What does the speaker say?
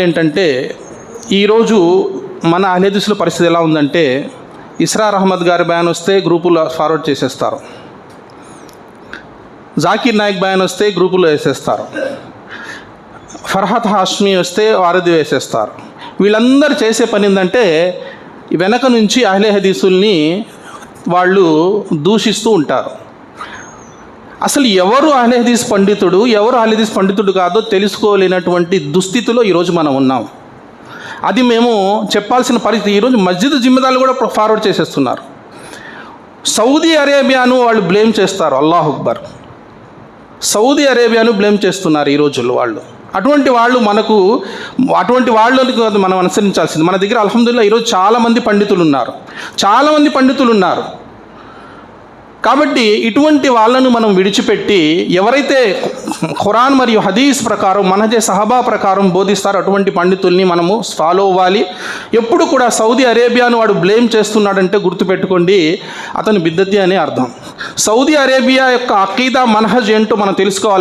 ఏంటంటే ఈరోజు మన అహ్లేదిస్ల పరిస్థితి ఎలా ఉందంటే ఇస్రార్ అహ్మద్ గారి బ్యాన్ వస్తే గ్రూపులో ఫార్వర్డ్ చేసేస్తారు. జాకీర్ నాయక్ బ్యాన్ వస్తే గ్రూపులో వేసేస్తారు. ఫర్హత్ హాష్మి వస్తే వారధి వేసేస్తారు. వీళ్ళందరూ చేసే పని ఏంటంటే వెనక నుంచి అహ్లే హదీసుల్ని వాళ్ళు దూషిస్తూ ఉంటారు. అసలు ఎవరు అహ్లహదీస్ పండితుడు ఎవరు అహ్లహదీస్ పండితుడు కాదో తెలుసుకోలేనటువంటి దుస్థితిలో ఈరోజు మనం ఉన్నాం. అది మేము చెప్పాల్సిన పరిస్థితి ఈరోజు మస్జిద్ జిమ్మదాలు కూడా ఫార్వర్డ్ చేసేస్తున్నారు. సౌదీ అరేబియాను వాళ్ళు బ్లేమ్ చేస్తారు అల్లాహ్ అక్బర్. సౌదీ అరేబియాను బ్లేమ్ చేస్తున్నారు ఈ రోజుల్లో వాళ్ళు. అటువంటి వాళ్ళు మనకు అటువంటి వాళ్ళని కాదు మనం అనుసరించాల్సింది. మన దగ్గర అల్హమ్దుల్లా ఈరోజు చాలామంది పండితులు ఉన్నారు. చాలామంది పండితులు ఉన్నారు. కాబట్టి ఇటువంటి వాళ్ళను మనం విడిచిపెట్టి ఎవరైతే ఖురాన్ మరియు హదీస్ ప్రకారం మనజే సహబా ప్రకారం బోధిస్తారో అటువంటి పండితుల్ని మనము ఫాలో అవ్వాలి. ఎప్పుడు కూడా సౌదీ అరేబియాను వాడు బ్లేమ్ చేస్తున్నాడంటే గుర్తుపెట్టుకోండి. అతను బిద్దతి అనే అర్థం. సౌదీ అరేబియా యొక్క అకీదా మనహజ్ ఏంటో మనం తెలుసుకోవాలి.